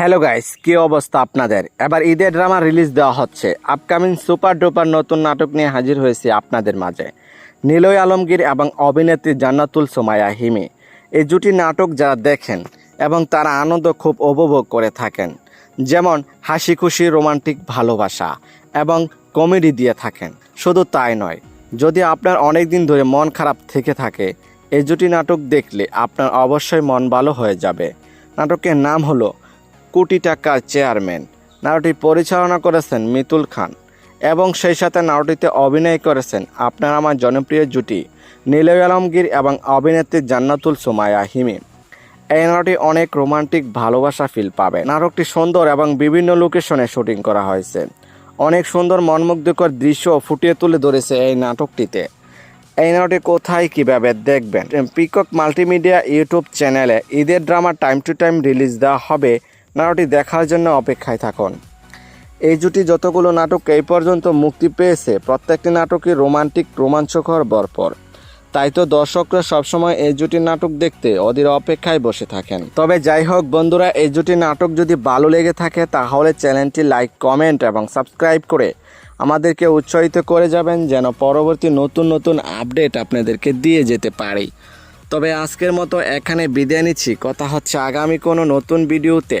Hello guys, কি অবস্থা আপনাদের? এবার ঈদের ড্রামা রিলিজ দেওয়া হচ্ছে। আপকামিং সুপার ডুপার নতুন নাটক নিয়ে হাজির হয়েছে আপনাদের মাঝে। নীলয় আলমগীর এবং অভিনেত্রী জান্নাতুল সোমায়া হিমি। এই জুটি নাটক যারা দেখেন এবং তারা আনন্দ খুব উপভোগ করে থাকেন, যেমন হাসি খুশি রোমান্টিক ভালোবাসা এবং কমেডি দিয়ে থাকেন। শুধু তাই নয়, যদি আপনার অনেক দিন ধরে মন খারাপ থেকে থাকে, এই জুটি নাটক দেখলে আপনার অবশ্যই মন ভালো হয়ে যাবে। নাটকের নাম হলো কোটি টাকার চেয়ারম্যান। নাটকটি পরিচালনা করেছেন মিতুল খান এবং সেই সাথে নাটকটিতে অভিনয় করেছেন আপনার আমার জনপ্রিয় জুটি নীলয় আলমগীর এবং অভিনেত্রী জান্নাতুল সুমায়া হিমি। এই নাটকটি অনেক রোমান্টিক ভালোবাসা ফিল পাবে। নাটকটি সুন্দর এবং বিভিন্ন লোকেশনে শুটিং করা হয়েছে। অনেক সুন্দর মনমুগ্ধকর দৃশ্য ফুটিয়ে তুলে ধরেছে এই নাটকটিতে। এই নাটকটি কোথায় কীভাবে দেখবেন? পিকক মাল্টিমিডিয়া ইউটিউব চ্যানেলে ঈদের drama time to time release দেওয়া হবে নাটকটি দেখার জন্য অপেক্ষায় থাকুন। এই জুটি যতগুলো নাটক এই পর্যন্ত মুক্তি পেয়েছে, প্রত্যেকটি নাটকই রোমান্টিক, রোমাঞ্চকর, বরপর। তাই তো দর্শকরা সবসময় এই জুটির নাটক দেখতে ওদের অপেক্ষায় বসে থাকেন। তবে যাই হোক বন্ধুরা, এই জুটি নাটক যদি ভালো লেগে থাকে, তাহলে চ্যানেলটি লাইক, কমেন্ট এবং সাবস্ক্রাইব করে আমাদেরকে উৎসাহিত করে যাবেন, যেন পরবর্তী নতুন নতুন আপডেট আপনাদেরকে দিয়ে যেতে পারি। তবে আজকের মতো এখানে বিদায় নিচ্ছি। কথা হচ্ছে আগামী কোনো নতুন ভিডিওতে।